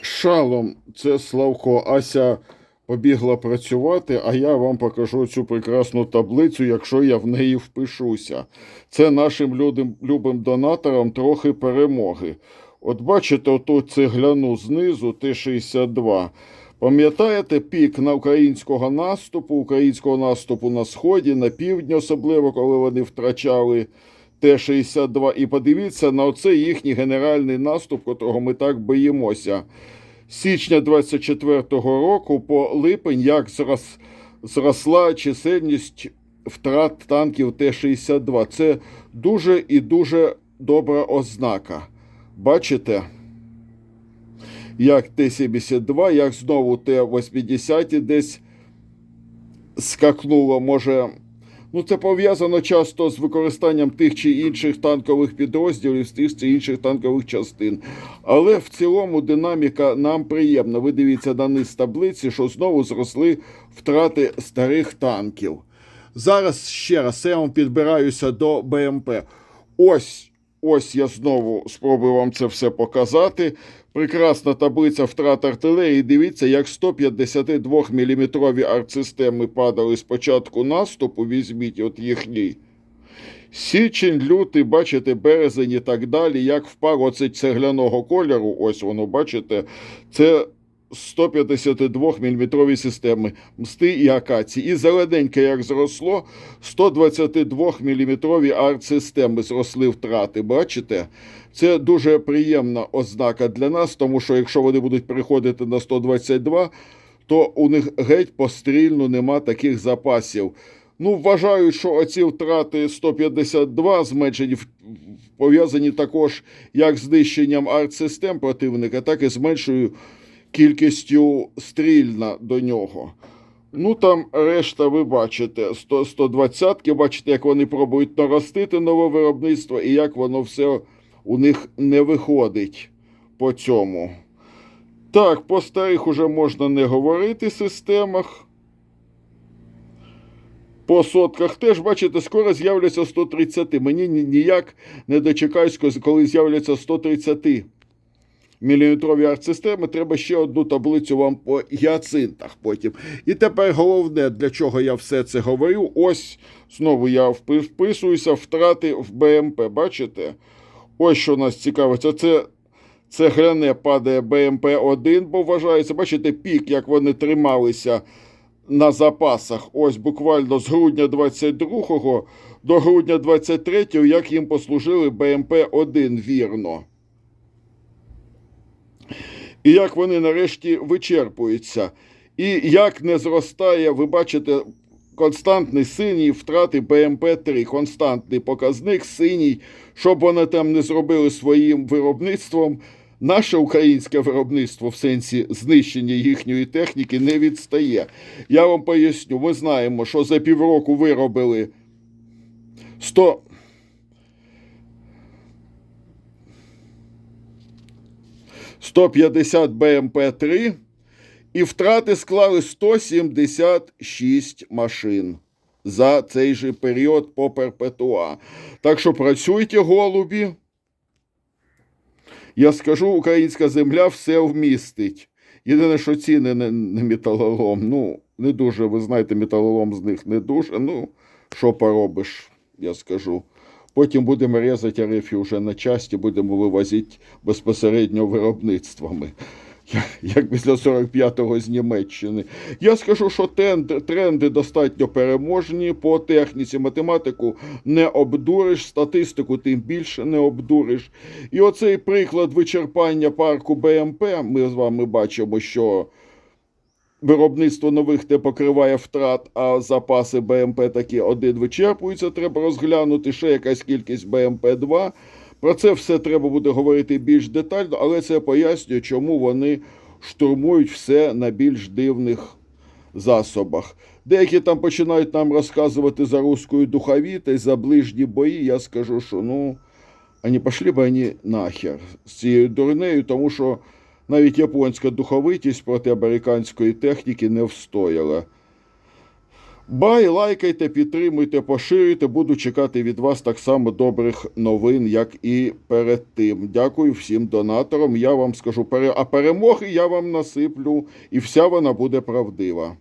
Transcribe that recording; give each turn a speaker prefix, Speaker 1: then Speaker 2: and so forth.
Speaker 1: Шалом, це Славко. Ася побігла працювати, а я вам покажу цю прекрасну таблицю, якщо я в неї впишуся. Це нашим людям, любим донаторам трохи перемоги. От бачите, оту цегляну знизу Т-62. Пам'ятаєте пік на українського наступу, українського наступу на сході, на півдні, особливо коли вони втрачали Т-62. І подивіться на оцей їхній генеральний наступ, котрого ми так боїмося. З січня 24-го року по липень, як зрос, зросла чисельність втрат танків Т-62. Це дуже і дуже добра ознака. Бачите? Як Т-72, як знову Т-80 десь скакнуло, може. Ну, це пов'язано часто з використанням тих чи інших танкових підрозділів, з тих чи інших танкових частин. Але в цілому динаміка нам приємна. Ви дивіться на низ таблиці, що знову зросли втрати старих танків. Зараз ще раз я вам підбираюся до БМП. Ось, ось я знову спробую вам це все показати. Прекрасна таблиця втрат артилерії. Дивіться, як 152 мм артсистеми падали з початку наступу. Візьміть от їхній. Січень, лютий, бачите, березень і так далі. Як впав оце цегляного кольору, ось воно, бачите, це 152 мм системи мсти і акації. І зелененьке, як зросло, 122 мм арт-системи зросли втрати. Бачите? Це дуже приємна ознака для нас, тому що якщо вони будуть переходити на 122, то у них геть пострільно нема таких запасів. Ну, вважаю, що оці втрати 152 зменшені пов'язані також як з знищенням арт-систем противника, так і з меншою кількістю стрільна до нього. Ну там решта, ви бачите, 100, 120 бачите, як вони пробують наростити нове виробництво і як воно все у них не виходить по цьому. Так, по старих уже можна не говорити системах. По сотках теж, бачите, скоро з'являться 130. Мені ніяк не дочекаюсь, коли з'являться 130 міліметрові артсистеми. Треба ще одну таблицю вам по гіацинтах потім. І тепер головне, для чого я все це говорю. Ось знову я вписуюся, втрати в БМП. Бачите? Ось що нас цікавить. Оце цегляне падає БМП-1, бо вважається, бачите, пік, як вони трималися на запасах. Ось буквально з грудня 22-го до грудня 23-го, як їм послужили БМП-1 вірно. І як вони нарешті вичерпуються. І як не зростає, ви бачите, константний синій втрати БМП-3, константний показник синій, щоб вони там не зробили своїм виробництвом. Наше українське виробництво в сенсі знищення їхньої техніки не відстає. Я вам поясню, ми знаємо, що за півроку виробили 100. – 150 БМП-3 і втрати склали 176 машин за цей же період по перпетуа. Так що працюйте, голубі. Я скажу, українська земля все вмістить. Єдине, що ціни не, не металолом. Ну, не дуже, ви знаєте, металолом з них не дуже. Ну, що поробиш, я скажу. Потім будемо різати арифи вже на часті, будемо вивозити безпосередньо виробництвами. Як після 45-го з Німеччини. Я скажу, що тренди достатньо переможні по техніці. Математику не обдуриш, статистику тим більше не обдуриш. І оцей приклад вичерпання парку БМП, ми з вами бачимо, що виробництво нових не покриває втрат, а запаси БМП такі один вичерпуються. Треба розглянути ще якась кількість БМП-2. Про це все треба буде говорити більш детально, але це пояснює, чому вони штурмують все на більш дивних засобах. Деякі там починають нам розказувати за руською духовітою, за ближні бої. Я скажу, що ну, а не пішли б вони нахер з цією дурнею, тому що навіть японська духовитість проти американської техніки не встояла. Бай, лайкайте, підтримуйте, поширюйте. Буду чекати від вас так само добрих новин, як і перед тим. Дякую всім донаторам. Я вам скажу, а перемоги я вам насиплю, і вся вона буде правдива.